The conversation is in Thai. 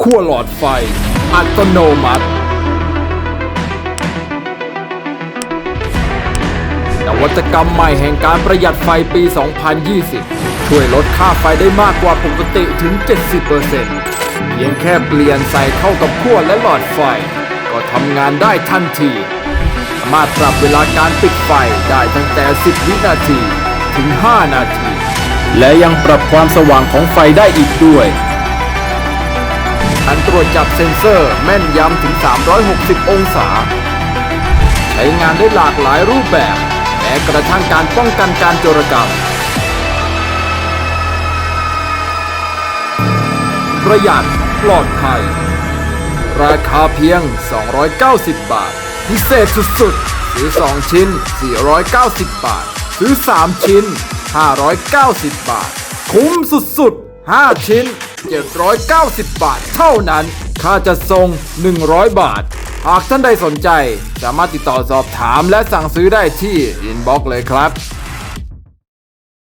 ขั้วหลอดไฟ อัตโนมัติ นวัตกรรมใหม่แห่งการประหยัดไฟปี 2020 ช่วยลดค่าไฟได้มากกว่าปกติถึง 70%เพียงแค่เปลี่ยนใส่เข้ากับขั้วและหลอดไฟ ก็ทำงานได้ทันที สามารถปรับเวลาการปิดไฟได้ตั้งแต่ 10 วินาทีถึง 5 นาที และยังปรับความสว่างของไฟได้อีกด้วย การตรวจจับเซ็นเซอร์แม่นยำถึง 360 องศา ใช้งานได้หลากหลายรูปแบบแม้กระทั่งการป้องกันการโจรกรรม ประหยัดปลอดภัย ราคาเพียง 290 บาท พิเศษสุดๆซื้อ 2 ชิ้น 490 บาท ซื้อ 3 ชิ้น 590 บาท คุ้มสุดๆ 5 ชิ้น 790 บาทเท่านั้น ค่าจะส่ง 100 บาท หากท่านใดสนใจ สามารถติดต่อสอบถามและสั่งซื้อได้ที่อินบ็อกซ์เลยครับ